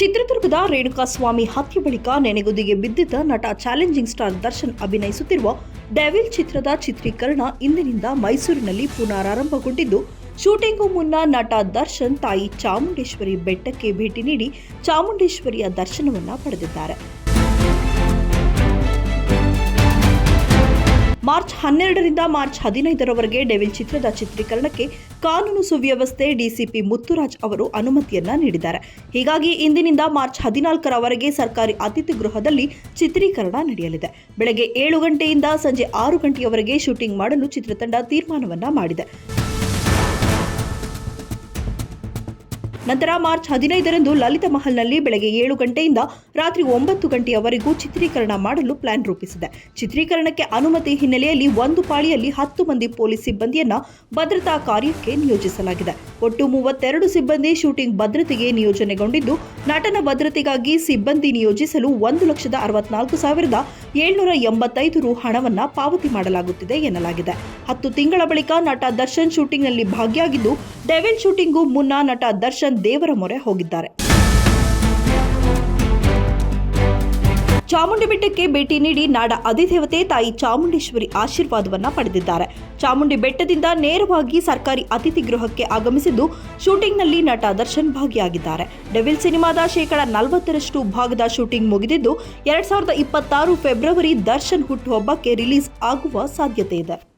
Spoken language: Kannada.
ಚಿತ್ರದುರ್ಗದ ರೇಣುಕಾಸ್ವಾಮಿ ಹತ್ಯೆ ಬಳಿಕ ನೆನೆಗುದಿಗೆ ಬಿದ್ದಿದ್ದ ನಟ ಚಾಲೆಂಜಿಂಗ್ ಸ್ಟಾರ್ ದರ್ಶನ್ ಅಭಿನಯಿಸುತ್ತಿರುವ ಡೆವಿಲ್ ಚಿತ್ರದ ಚಿತ್ರೀಕರಣ ಇಂದಿನಿಂದ ಮೈಸೂರಿನಲ್ಲಿ ಪುನರಾರಂಭಗೊಂಡಿದ್ದು ಶೂಟಿಂಗೂ ಮುನ್ನ ನಟ ದರ್ಶನ್ ತಾಯಿ ಚಾಮುಂಡೇಶ್ವರಿ ಬೆಟ್ಟಕ್ಕೆ ಭೇಟಿ ನೀಡಿ ಚಾಮುಂಡೇಶ್ವರಿಯ ದರ್ಶನವನ್ನು ಪಡೆದಿದ್ದಾರೆ. ಮಾರ್ಚ್ ಹನ್ನೆರಡರಿಂದ ಮಾರ್ಚ್ ಹದಿನೈದರವರೆಗೆ ಡೆವಿಲ್ ಚಿತ್ರದ ಚಿತ್ರೀಕರಣಕ್ಕೆ ಕಾನೂನು ಸುವ್ಯವಸ್ಥೆ ಡಿಸಿಪಿ ಮುತ್ತುರಾಜ್ ಅವರು ಅನುಮತಿಯನ್ನ ನೀಡಿದ್ದಾರೆ. ಹೀಗಾಗಿ ಇಂದಿನಿಂದ ಮಾರ್ಚ್ ಹದಿನಾಲ್ಕರವರೆಗೆ ಸರ್ಕಾರಿ ಅತಿಥಿ ಗೃಹದಲ್ಲಿ ಚಿತ್ರೀಕರಣ ನಡೆಯಲಿದೆ. ಬೆಳಗ್ಗೆ ಏಳು ಗಂಟೆಯಿಂದ ಸಂಜೆ ಆರು ಗಂಟೆಯವರೆಗೆ ಶೂಟಿಂಗ್ ಮಾಡಲು ಚಿತ್ರತಂಡ ತೀರ್ಮಾನವನ್ನ ಮಾಡಿದೆ. ನಂತರ ಮಾರ್ಚ್ ಹದಿನೈದರಂದು ಲಲಿತ ಮಹಲ್ನಲ್ಲಿ ಬೆಳಗ್ಗೆ ಏಳು ಗಂಟೆಯಿಂದ ರಾತ್ರಿ ಒಂಬತ್ತು ಗಂಟೆಯವರೆಗೂ ಚಿತ್ರೀಕರಣ ಮಾಡಲು ಪ್ಲಾನ್ ರೂಪಿಸಿದೆ. ಚಿತ್ರೀಕರಣಕ್ಕೆ ಅನುಮತಿ ಹಿನ್ನೆಲೆಯಲ್ಲಿ ಒಂದು ಪಾಳಿಯಲ್ಲಿ ಹತ್ತು ಮಂದಿ ಪೊಲೀಸ್ ಸಿಬ್ಬಂದಿಯನ್ನ ಭದ್ರತಾ ಕಾರ್ಯಕ್ಕೆ ನಿಯೋಜಿಸಲಾಗಿದೆ. ಒಟ್ಟು ಮೂವತ್ತೆರಡು ಸಿಬ್ಬಂದಿ ಶೂಟಿಂಗ್ ಭದ್ರತೆಗೆ ನಿಯೋಜನೆಗೊಂಡಿದ್ದು, ನಟನ ಭದ್ರತೆಗಾಗಿ ಸಿಬ್ಬಂದಿ ನಿಯೋಜಿಸಲು ಒಂದು ಲಕ್ಷದ ಅರವತ್ನಾಲ್ಕು ಸಾವಿರದ ಏಳ್ನೂರ ಎಂಬತ್ತೈದು ರು ಹಣವನ್ನು ಪಾವತಿ ಮಾಡಲಾಗುತ್ತಿದೆ ಎನ್ನಲಾಗಿದೆ. ಹತ್ತು ತಿಂಗಳ ಬಳಿಕ ನಟ ದರ್ಶನ್ ಶೂಟಿಂಗ್ನಲ್ಲಿ ಭಾಗಿಯಾಗಿದ್ದು, ಡೆವಿಲ್ ಶೂಟಿಂಗೂ ಮುನ್ನ ನಟ ದರ್ಶನ್ ದೇವರ ಮೊರೆ ಹೋಗಿದ್ದಾರೆ. ಚಾಮುಂಡಿ ಬೆಟ್ಟಕ್ಕೆ ಭೇಟಿ ನೀಡಿ ನಾಡ ಅಧಿದೇವತೆ ತಾಯಿ ಚಾಮುಂಡೇಶ್ವರಿ ಆಶೀರ್ವಾದವನ್ನ ಪಡೆದಿದ್ದಾರೆ. ಚಾಮುಂಡಿ ಬೆಟ್ಟದಿಂದ ನೇರವಾಗಿ ಸರ್ಕಾರಿ ಅತಿಥಿ ಗೃಹಕ್ಕೆ ಆಗಮಿಸಿದ್ದು ಶೂಟಿಂಗ್ನಲ್ಲಿ ನಟ ದರ್ಶನ್ ಭಾಗಿಯಾಗಿದ್ದಾರೆ. ಡೆವಿಲ್ ಸಿನಿಮಾದ ಶೇಕಡ ನಲವತ್ತರಷ್ಟು ಭಾಗದ ಶೂಟಿಂಗ್ ಮುಗಿದಿದ್ದು, ಎರಡ್ ಸಾವಿರದ ಇಪ್ಪತ್ತಾರು ಫೆಬ್ರವರಿ ದರ್ಶನ್ ಹುಟ್ಟುಹಬ್ಬಕ್ಕೆ ರಿಲೀಸ್ ಆಗುವ ಸಾಧ್ಯತೆ ಇದೆ.